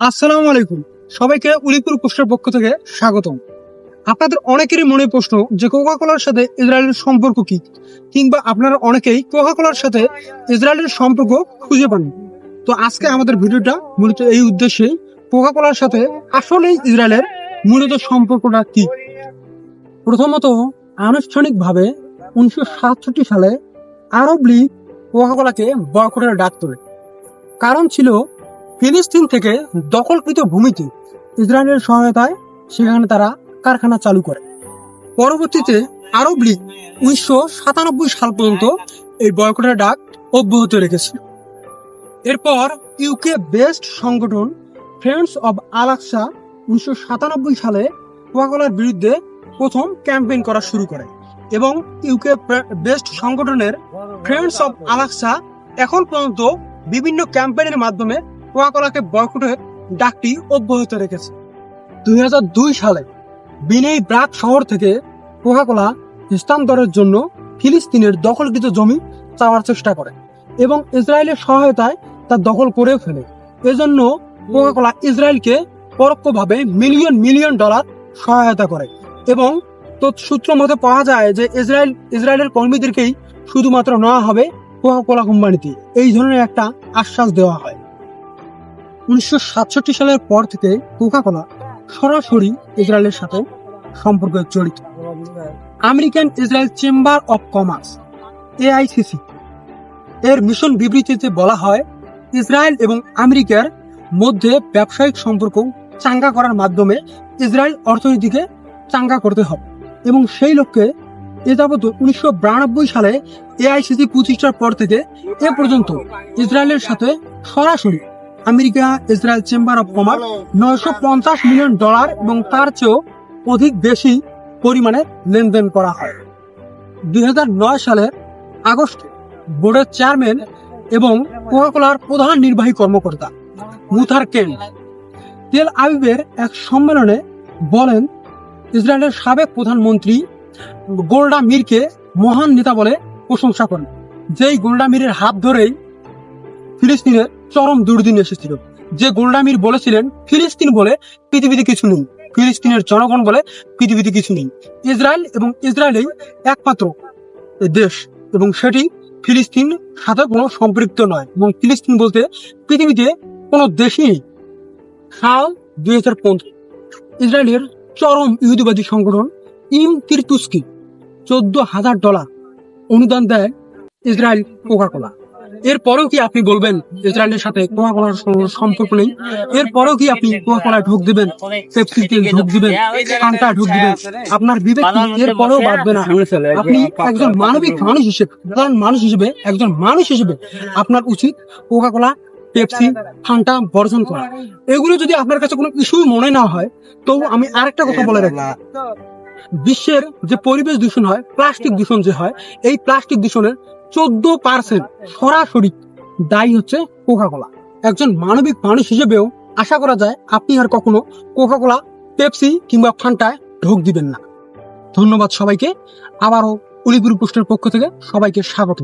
আসসালামু আলাইকুম। সবাইকে উলিপুর পোস্টের পক্ষ থেকে স্বাগতম। আপনাদের অনেকেরই মনে প্রশ্ন যে কোকা সাথে ইসরায়েলের সম্পর্ক কি? কিংবা আপনারা অনেকেই কোকা কোলার সাথে ইসরায়েলের সম্পর্ক খুঁজে পান। তো আজকে আমাদের ভিডিওটা মূলত এই উদ্দেশ্যে কোকা কোলার সাথে আসলেই ইসরায়েলের মূলত সম্পর্কটা কি? প্রথমত, আনুষ্ঠানিকভাবে উনিশশো সাতষট্টি সালে আরব লীগ কোকা কোলাকে বয়কটের ডাক তোলে। কারণ ছিল ফিলিস্তিন থেকে দখলকৃত ভূমিতে ইসরায়েলের সহায়তায় সেখানে তারা কারখানা চালু করে। পরবর্তীতে আরব লীগ উনিশশো সাতানব্বই সাল পর্যন্ত এই বয়কটের ডাক অব্যাহত রেখেছে। এরপর ইউকে বেস্ট সংগঠন ফ্রেন্ডস অব আলাক্সা উনিশশো সাতানব্বই সালে কোয়াকলার বিরুদ্ধে প্রথম ক্যাম্পেইন করা শুরু করে এবং ইউকে বেস্ট সংগঠনের ফ্রেন্ডস অব আলাক্সা এখন পর্যন্ত বিভিন্ন ক্যাম্পেইনের মাধ্যমে কোয়াকলাকে বয়কটের ডাকটি অব্যাহত রেখেছে। দুই হাজার দুই সালে বিনেই ব্রাক শহর থেকে কোকাকোলা স্থানান্তরের জন্য ফিলিস্তিনের দখলকৃত জমি চাওয়ার চেষ্টা করে এবং ইসরায়েলের সহায়তায় তা দখল করেও ফেলে। এজন্য কোকাকোলা ইসরায়েলকে পরোক্ষভাবে মিলিয়ন মিলিয়ন ডলার সহায়তা করে এবং সূত্র মতে পাওয়া যায় যে ইসরায়েল, ইসরায়েলের কর্মীদেরকেই শুধুমাত্র নেওয়া হবে কোকাকোলা কোম্পানিতে। এই ধরনের একটা আশ্বাস দেওয়া হয়। উনিশশো সাতষট্টি সালের পর থেকে কোকাকোলা সরাসরি ইসরায়েলের সাথে সম্পর্কে জড়িত। American Israel chamber of commerce, AICC. এর মিশন বিবৃতিতে বলা হয়, ইসরায়েল এবং আমেরিকার মধ্যে ব্যবসায়িক সম্পর্ক চাঙ্গা করার মাধ্যমে ইসরায়েল অর্থনীতিকে চাঙ্গা করতে হবে এবং সেই লক্ষ্যে এ যাবত উনিশশো বিরানব্বই সালে এআইসিসি প্রতিষ্ঠার পর থেকে এ পর্যন্ত ইসরায়েলের সাথে সরাসরি America, Israel chamber of commerce, নয়শো পঞ্চাশ মিলিয়ন ডলার এবং তার চেয়েও অধিক বেশি পরিমাণে লেনদেন করা হয়। দুই নয় সালের আগস্টে বোর্ডের চেয়ারম্যান এবং কোকাকোলার প্রধান নির্বাহী কর্মকর্তা মুথার কেন তেল আবিবের এক সম্মেলনে বলেন, ইসরায়েলের সাবেক প্রধানমন্ত্রী গোল্ডা মিরকে মহান নেতা বলে প্রশংসা করেন। যেই গোল্ডা মিরের হাত ধরেই ফিলিস্তিনের চরম দুর্দিন এসেছিল। যে গোল্ডামির বলেছিলেন, ফিলিস্তিন বলে পৃথিবীতে কিছু নেই। ফিলিস্তিনের জনগণ বলে পৃথিবীতে কিছু নেই। ইসরায়েল এবং ইসরায়েলেই একমাত্র দেশ এবং সেটি ফিলিস্তিন সাথে কোনো সম্পৃক্ত নয় এবং ফিলিস্তিন বলতে পৃথিবীতে কোনো দেশই নেই। সাল দুই হাজার পনেরো, ইসরায়েলের চরম ইহুদিবাদী সংগঠন ইম তিরতুস্কি চোদ্দ হাজার ডলার অনুদান দেয় ইসরায়েল কোকাকোলা। এরপরেও কি আপনি বলবেন ইসরায়েলের সাথে কোকা কোলার সম্পর্ক নেই? এরপরেও কি আপনি কোকা কোলায় ঢোক দিবেন? পেপসিতে ঢোক দিবেন? ফান্টা ঢোক দিবেন? আপনার বিবেক এরপরেও বাঁধবে না। আপনি একজন মানবিক মানুষ হিসেবে সাধারণ মানুষ হিসেবে, একজন মানুষ হিসেবে আপনার উচিত কোকা কোলা পেপসি, ফান্টা বর্জন করা। এগুলো যদি আপনার কাছে কোনো ইস্যু মনে না হয়, তো আমি আরেকটা কথা বলে রাখি। বিশ্বের যে পরিবেশ দূষণ হয়, প্লাস্টিক দূষণ যে হয়, এই প্লাস্টিক দূষণের চোদ্দ পার্সেন্ট সরাসরি দায়ী হচ্ছে কোকা কোলা একজন মানবিক মানুষ হিসেবেও আশা করা যায় আপনি আর কখনো কোকা কোলা পেপসি কিংবা ফান্টায় ঢোক দিবেন না। ধন্যবাদ সবাইকে। আবারও উলিপুর পোস্টের পক্ষ থেকে সবাইকে স্বাগত